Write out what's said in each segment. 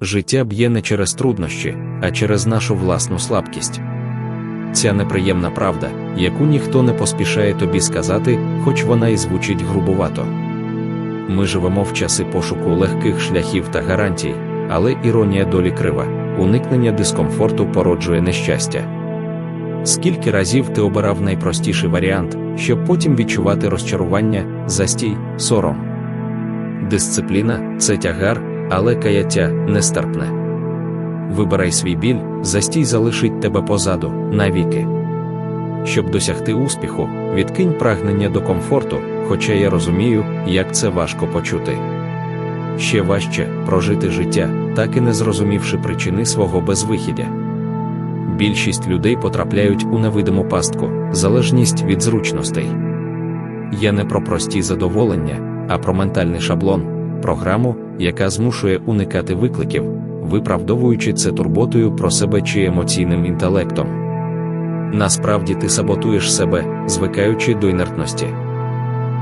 життя б'є не через труднощі, а через нашу власну слабкість. Ця неприємна правда, яку ніхто не поспішає тобі сказати, хоч вона і звучить грубувато. Ми живемо в часи пошуку легких шляхів та гарантій, але іронія долі крива, уникнення дискомфорту породжує нещастя. Скільки разів ти обирав найпростіший варіант, щоб потім відчувати розчарування, застій, сором? Дисципліна це тягар, але каяття нестерпне. Вибирай свій біль, застій залишить тебе позаду, навіки. Щоб досягти успіху, відкинь прагнення до комфорту, хоча я розумію, як це важко почути. Ще важче прожити життя, так і не зрозумівши причини свого безвихідя. Більшість людей потрапляють у невидиму пастку, залежність від зручностей. Я не про прості задоволення, а про ментальний шаблон, програму, яка змушує уникати викликів, виправдовуючи це турботою про себе чи емоційним інтелектом. Насправді ти саботуєш себе, звикаючи до інертності.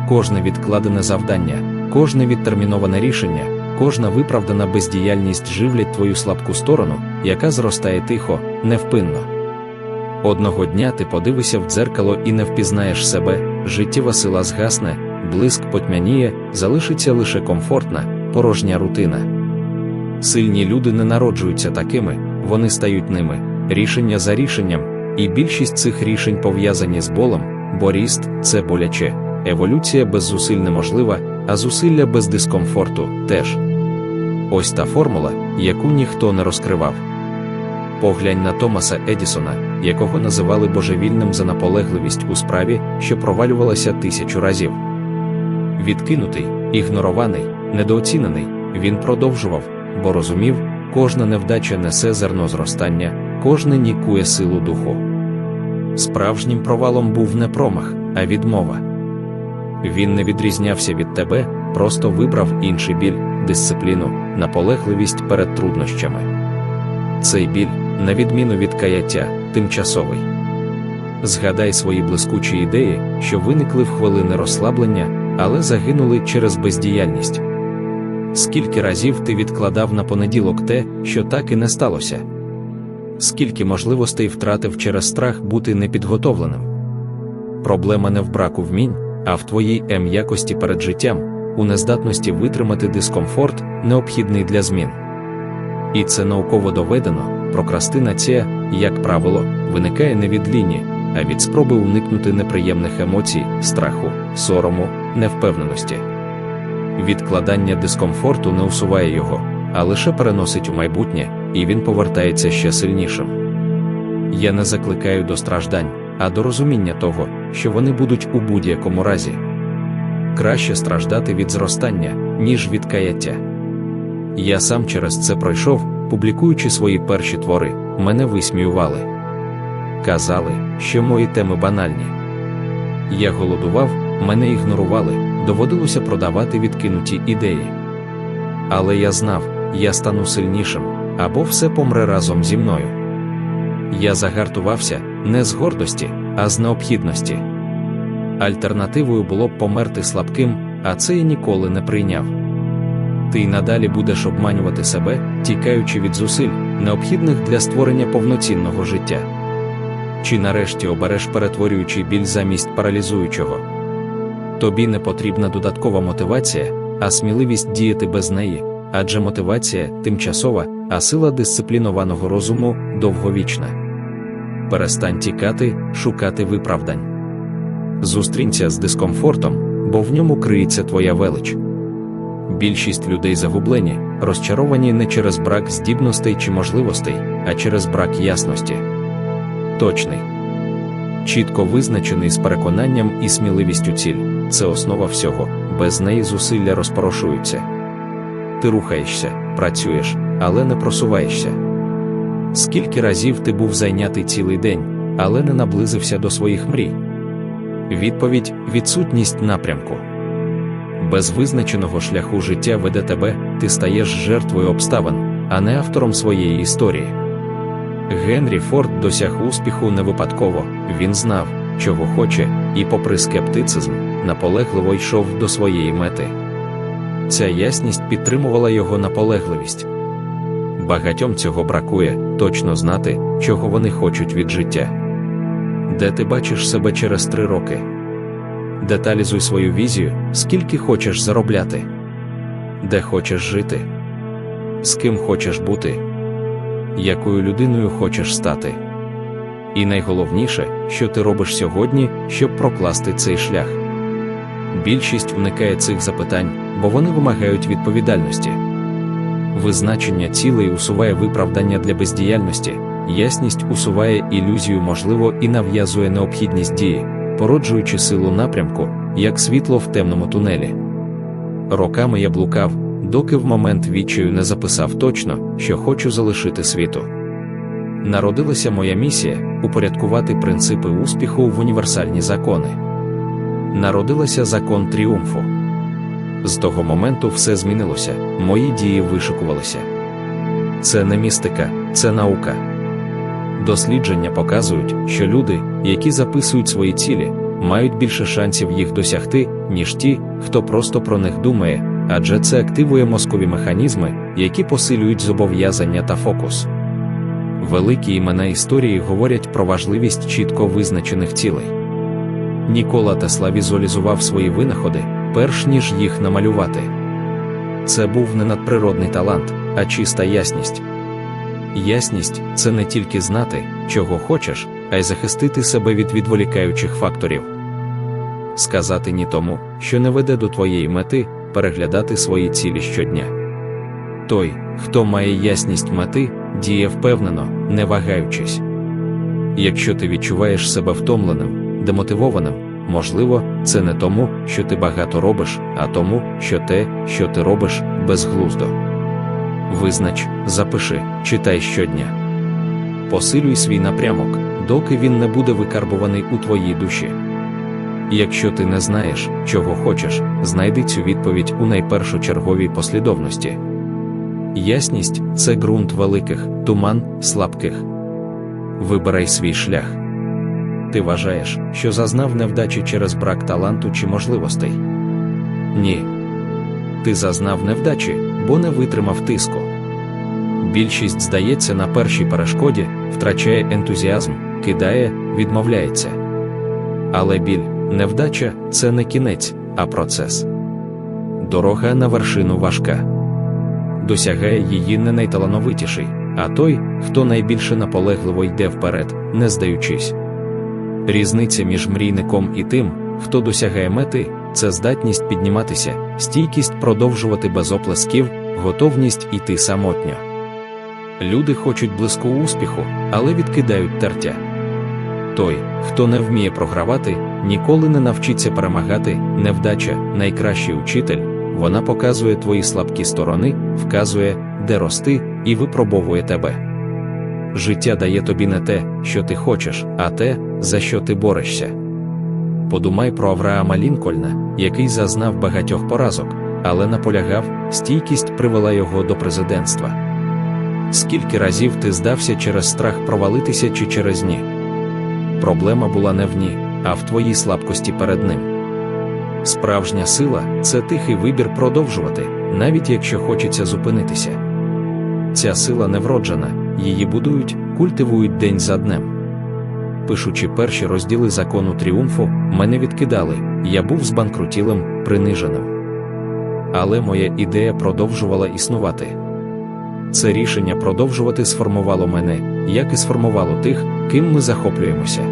Кожне відкладене завдання, кожне відтерміноване рішення, кожна виправдана бездіяльність живлять твою слабку сторону, яка зростає тихо, невпинно. Одного дня ти подивишся в дзеркало і не впізнаєш себе, життєва сила згасне, блиск потьмяніє, залишиться лише комфортна, порожня рутина. Сильні люди не народжуються такими, вони стають ними, рішення за рішенням, і більшість цих рішень пов'язані з болем, бо ріст це боляче, еволюція без зусиль неможлива, а зусилля без дискомфорту теж. Ось та формула, яку ніхто не розкривав. Поглянь на Томаса Едісона, якого називали божевільним за наполегливість у справі, що провалювалася тисячу разів. Відкинутий, ігнорований, недооцінений, він продовжував, бо розумів, кожна невдача несе зерно зростання, кожне нікує силу духу. Справжнім провалом був не промах, а відмова. Він не відрізнявся від тебе, просто вибрав інший біль, дисципліну, наполегливість перед труднощами. Цей біль, на відміну від каяття, тимчасовий. Згадай свої блискучі ідеї, що виникли в хвилини розслаблення, але загинули через бездіяльність. Скільки разів ти відкладав на понеділок те, що так і не сталося? Скільки можливостей втратив через страх бути непідготовленим? Проблема не в браку вмінь, а в твоїй ем'якості перед життям, у нездатності витримати дискомфорт, необхідний для змін. І це науково доведено, прокрастинація, як правило, виникає не від ліні, а від спроби уникнути неприємних емоцій, страху, сорому, невпевненості. Відкладання дискомфорту не усуває його, а лише переносить у майбутнє, і він повертається ще сильнішим. Я не закликаю до страждань, а до розуміння того, що вони будуть у будь-якому разі. Краще страждати від зростання, ніж від каяття. Я сам через це пройшов, публікуючи свої перші твори, мене висміювали. Казали, що мої теми банальні. Я голодував, мене ігнорували, доводилося продавати відкинуті ідеї. Але я знав, я стану сильнішим, або все помре разом зі мною. Я загартувався не з гордості, а з необхідності. Альтернативою було б померти слабким, а це я ніколи не прийняв. Ти й надалі будеш обманювати себе, тікаючи від зусиль, необхідних для створення повноцінного життя. Чи нарешті обереш перетворюючий біль замість паралізуючого? Тобі не потрібна додаткова мотивація, а сміливість діяти без неї, адже мотивація тимчасова, а сила дисциплінованого розуму довговічна. Перестань тікати, шукати виправдань. Зустрінься з дискомфортом, бо в ньому криється твоя велич. Більшість людей загублені, розчаровані не через брак здібностей чи можливостей, а через брак ясності. Точний, чітко визначений з переконанням і сміливістю ціль це основа всього, без неї зусилля розпорошуються. Ти рухаєшся, працюєш, але не просуваєшся. Скільки разів ти був зайнятий цілий день, але не наблизився до своїх мрій? Відповідь відсутність напрямку. Без визначеного шляху життя веде тебе, ти стаєш жертвою обставин, а не автором своєї історії. Генрі Форд досяг успіху не випадково, він знав, чого хоче, і, попри скептицизм, наполегливо йшов до своєї мети. Ця ясність підтримувала його наполегливість. Багатьом цього бракує точно знати, чого вони хочуть від життя. Де ти бачиш себе через три роки? Деталізуй свою візію, скільки хочеш заробляти, де хочеш жити, з ким хочеш бути, якою людиною хочеш стати. І найголовніше, що ти робиш сьогодні, щоб прокласти цей шлях. Більшість уникає цих запитань, бо вони вимагають відповідальності. Визначення цілей усуває виправдання для бездіяльності, ясність усуває ілюзію можливо і нав'язує необхідність дії, породжуючи силу напрямку, як світло в темному тунелі. Роками я блукав, доки в момент відчаю не записав точно, що хочу залишити світу. Народилася моя місія упорядкувати принципи успіху в універсальні закони. Народилася закон тріумфу. З того моменту все змінилося, мої дії вишикувалися. Це не містика, це наука. Дослідження показують, що люди, які записують свої цілі, мають більше шансів їх досягти, ніж ті, хто просто про них думає, адже це активує мозкові механізми, які посилюють зобов'язання та фокус. Великі імена історії говорять про важливість чітко визначених цілей. Нікола Тесла візуалізував свої винаходи, перш ніж їх намалювати. Це був не надприродний талант, а чиста ясність. Ясність це не тільки знати, чого хочеш, а й захистити себе від відволікаючих факторів. Сказати ні тому, що не веде до твоєї мети, переглядати свої цілі щодня. Той, хто має ясність мети, діє впевнено, не вагаючись. Якщо ти відчуваєш себе втомленим, демотивованим, можливо, це не тому, що ти багато робиш, а тому, що те, що ти робиш, безглуздо. Визнач, запиши, читай щодня. Посилюй свій напрямок, доки він не буде викарбуваний у твоїй душі. Якщо ти не знаєш, чого хочеш, знайди цю відповідь у найпершочерговій послідовності. Ясність це ґрунт великих, туман слабких. Вибирай свій шлях. Ти вважаєш, що зазнав невдачі через брак таланту чи можливостей? Ні. Ти зазнав невдачі, бо не витримав тиску. Більшість здається на першій перешкоді, втрачає ентузіазм, кидає, відмовляється. Але біль, невдача це не кінець, а процес. Дорога на вершину важка. Досягає її не найталановитіший, а той, хто найбільше наполегливо йде вперед, не здаючись. Різниця між мрійником і тим, хто досягає мети, це здатність підніматися, стійкість продовжувати без оплесків, готовність іти самотньо. Люди хочуть близьку успіху, але відкидають тертя. Той, хто не вміє програвати, ніколи не навчиться перемагати, невдача, найкращий учитель, вона показує твої слабкі сторони, вказує, де рости, і випробовує тебе. Життя дає тобі не те, що ти хочеш, а те, за що ти борешся. Подумай про Авраама Лінкольна, який зазнав багатьох поразок, але наполягав, стійкість привела його до президентства. Скільки разів ти здався через страх провалитися чи через ні? Проблема була не в ні, а в твоїй слабкості перед ним. Справжня сила це тихий вибір продовжувати, навіть якщо хочеться зупинитися. Ця сила не вроджена, її будують, культивують день за днем. Пишучи перші розділи закону тріумфу, мене відкидали, я був збанкрутілим, приниженим. Але моя ідея продовжувала існувати. Це рішення продовжувати сформувало мене, як і сформувало тих, ким ми захоплюємося.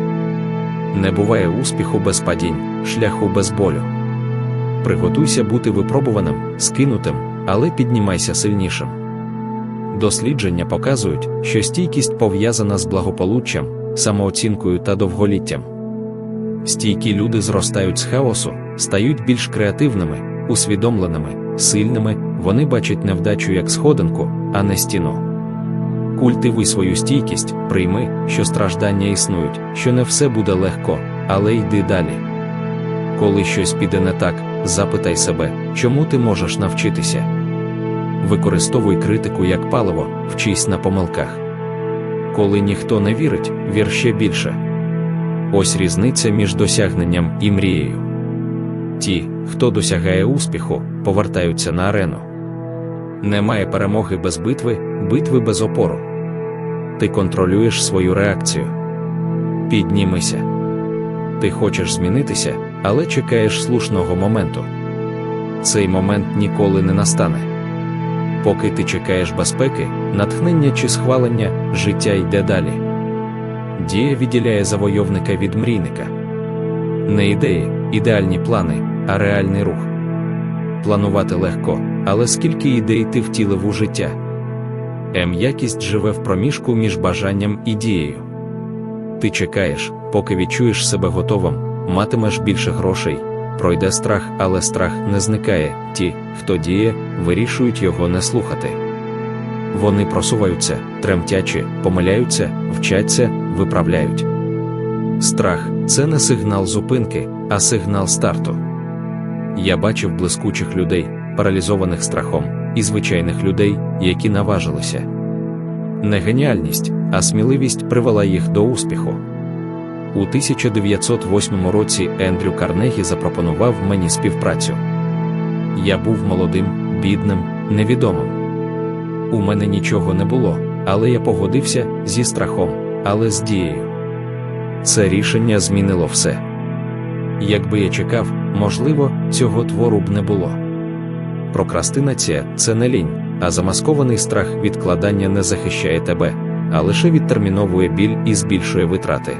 Не буває успіху без падінь, шляху без болю. Приготуйся бути випробуваним, скинутим, але піднімайся сильнішим. Дослідження показують, що стійкість пов'язана з благополуччям, самооцінкою та довголіттям. Стійкі люди зростають з хаосу, стають більш креативними, усвідомленими, сильними, вони бачать невдачу як сходинку, а не стіну. Культивуй свою стійкість, прийми, що страждання існують, що не все буде легко, але йди далі. Коли щось піде не так, запитай себе, чому ти можеш навчитися. Використовуй критику як паливо, вчись на помилках. Коли ніхто не вірить, вір ще більше. Ось різниця між досягненням і мрією. Ті, хто досягає успіху, повертаються на арену. Немає перемоги без битви, битви без опору. Ти контролюєш свою реакцію. Піднімися. Ти хочеш змінитися, але чекаєш слушного моменту. Цей момент ніколи не настане. Поки ти чекаєш безпеки, натхнення чи схвалення, життя йде далі. Дія відділяє завойовника від мрійника. Не ідеї, ідеальні плани, а реальний рух. Планувати легко, але скільки ідей ти втілив у життя? М-якість живе в проміжку між бажанням і дією. Ти чекаєш, поки відчуєш себе готовим, матимеш більше грошей, пройде страх, але страх не зникає. Ті, хто діє, вирішують його не слухати. Вони просуваються, тремтячи, помиляються, вчаться, виправляють. Страх це не сигнал зупинки, а сигнал старту. Я бачив блискучих людей, паралізованих страхом, і звичайних людей, які наважилися. Не геніальність, а сміливість привела їх до успіху. У 1908 році Ендрю Карнегі запропонував мені співпрацю. Я був молодим, бідним, невідомим. У мене нічого не було, але я погодився зі страхом, але з дією. Це рішення змінило все. Якби я чекав, можливо, цього твору б не було. Прокрастинація це не лінь, а замаскований страх відкладання не захищає тебе, а лише відтерміновує біль і збільшує витрати.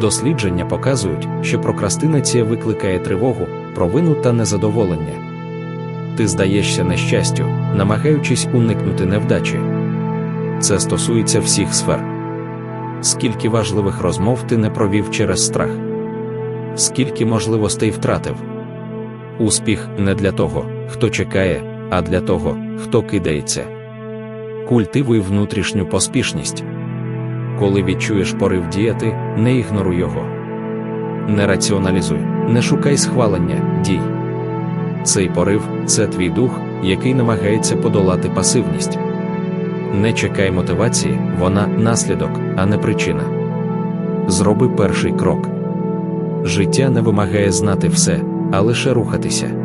Дослідження показують, що прокрастинація викликає тривогу, провину та незадоволення. Ти здаєшся нещастю, намагаючись уникнути невдачі. Це стосується всіх сфер. Скільки важливих розмов ти не провів через страх, скільки можливостей втратив. Успіх не для того, хто чекає, а для того, хто кидається. Культивуй внутрішню поспішність. Коли відчуєш порив діяти, не ігноруй його. Не раціоналізуй, не шукай схвалення, дій. Цей порив це твій дух, який намагається подолати пасивність. Не чекай мотивації, вона наслідок, а не причина. Зроби перший крок. Життя не вимагає знати все, а лише рухатися.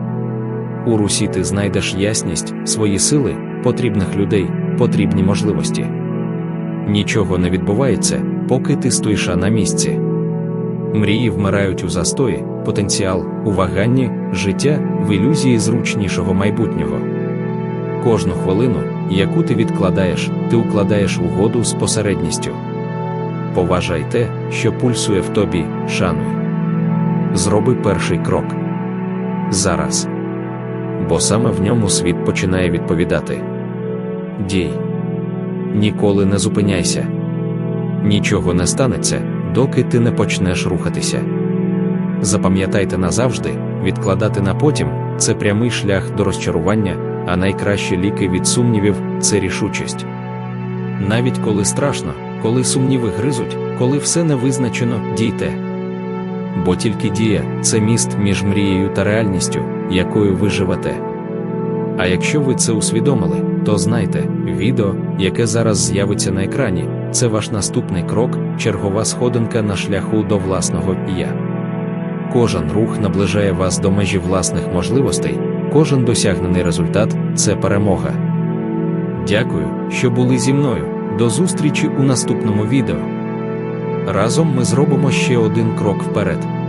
У русі ти знайдеш ясність, свої сили, потрібних людей, потрібні можливості. Нічого не відбувається, поки ти стоїш на місці. Мрії вмирають у застої, потенціал, у ваганні, життя в ілюзії зручнішого майбутнього. Кожну хвилину, яку ти відкладаєш, ти укладаєш угоду з посередністю. Поважай те, що пульсує в тобі, шануй. Зроби перший крок. Зараз. Бо саме в ньому світ починає відповідати. Дій. Ніколи не зупиняйся. Нічого не станеться, доки ти не почнеш рухатися. Запам'ятайте назавжди, відкладати на потім це прямий шлях до розчарування, а найкращі ліки від сумнівів це рішучість. Навіть коли страшно, коли сумніви гризуть, коли все не визначено, дійте. Бо тільки дія це міст між мрією та реальністю, якою ви живете. А якщо ви це усвідомили, то знайте, відео, яке зараз з'явиться на екрані, це ваш наступний крок, чергова сходинка на шляху до власного я. Кожен рух наближає вас до межі власних можливостей, кожен досягнений результат це перемога. Дякую, що були зі мною. До зустрічі у наступному відео. Разом ми зробимо ще один крок вперед.